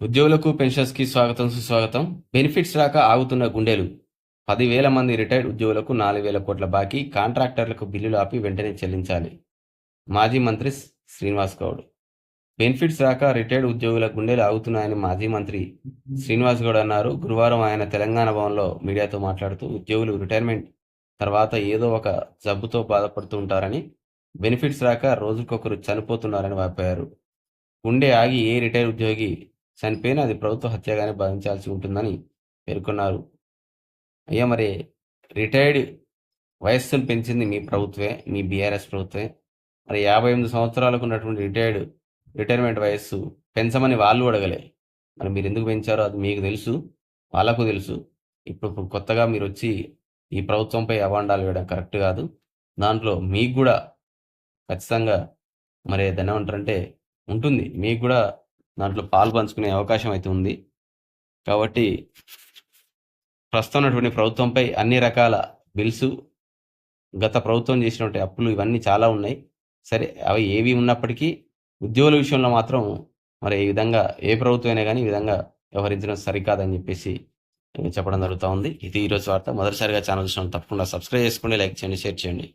ఉద్యోగులకు పెన్షన్స్కి స్వాగతం సుస్వాగతం. బెనిఫిట్స్ రాక ఆగుతున్న గుండెలు. పదివేల మంది రిటైర్డ్ ఉద్యోగులకు నాలుగు వేల కోట్ల బాకీ కాంట్రాక్టర్లకు బిల్లులు ఆపి వెంటనే చెల్లించాలి. మాజీ మంత్రి శ్రీనివాస్ గౌడ్. బెనిఫిట్స్ రాక రిటైర్డ్ ఉద్యోగుల గుండెలు ఆగుతున్నాయని మాజీ మంత్రి శ్రీనివాస్ గౌడ్ అన్నారు. గురువారం ఆయన తెలంగాణ భవన్లో మీడియాతో మాట్లాడుతూ ఉద్యోగులు రిటైర్మెంట్ తర్వాత ఏదో ఒక జబ్బుతో బాధపడుతూ ఉంటారని బెనిఫిట్స్ రాక రోజుకొకరు చనిపోతున్నారని వాపోయారు. గుండె ఆగి ఏ రిటైర్ ఉద్యోగి చనిపోయినా అది ప్రభుత్వ హత్యగానే భావించాల్సి ఉంటుందని పేర్కొన్నారు. అయ్యా మరి రిటైర్డ్ వయస్సును పెంచింది మీ ప్రభుత్వే మీ బీఆర్ఎస్ ప్రభుత్వే. మరి యాభై ఎనిమిది సంవత్సరాలకు ఉన్నటువంటి రిటైర్డ్ రిటైర్మెంట్ వయస్సు పెంచమని వాళ్ళు అడగలే. మరి మీరు ఎందుకు పెంచారో అది మీకు తెలుసు వాళ్ళకు తెలుసు. ఇప్పుడు కొత్తగా మీరు వచ్చి ఈ ప్రభుత్వంపై అవాండాలు వేయడం కరెక్ట్ కాదు. దాంట్లో మీకు కూడా ఖచ్చితంగా మరి దాన్ని ఏమంటారంటే ఉంటుంది. మీకు కూడా దాంట్లో పాలు పంచుకునే అవకాశం అయితే ఉంది. కాబట్టి ప్రస్తుతం ఉన్నటువంటి ప్రభుత్వంపై అన్ని రకాల బిల్స్ గత ప్రభుత్వం చేసినటువంటి అప్పులు ఇవన్నీ చాలా ఉన్నాయి. సరే అవి ఏవి ఉన్నప్పటికీ ఉద్యోగుల విషయంలో మాత్రం మరి ఈ విధంగా ఏ ప్రభుత్వం అయినా కానీ ఈ విధంగా వ్యవహరించడం సరికాదని చెప్పేసి చెప్పడం జరుగుతూ ఉంది. ఇది ఈరోజు వార్త. మొదటిసారిగా ఛానల్ చూసిన తప్పకుండా సబ్స్క్రైబ్ చేసుకోండి లైక్ చేయండి షేర్ చేయండి.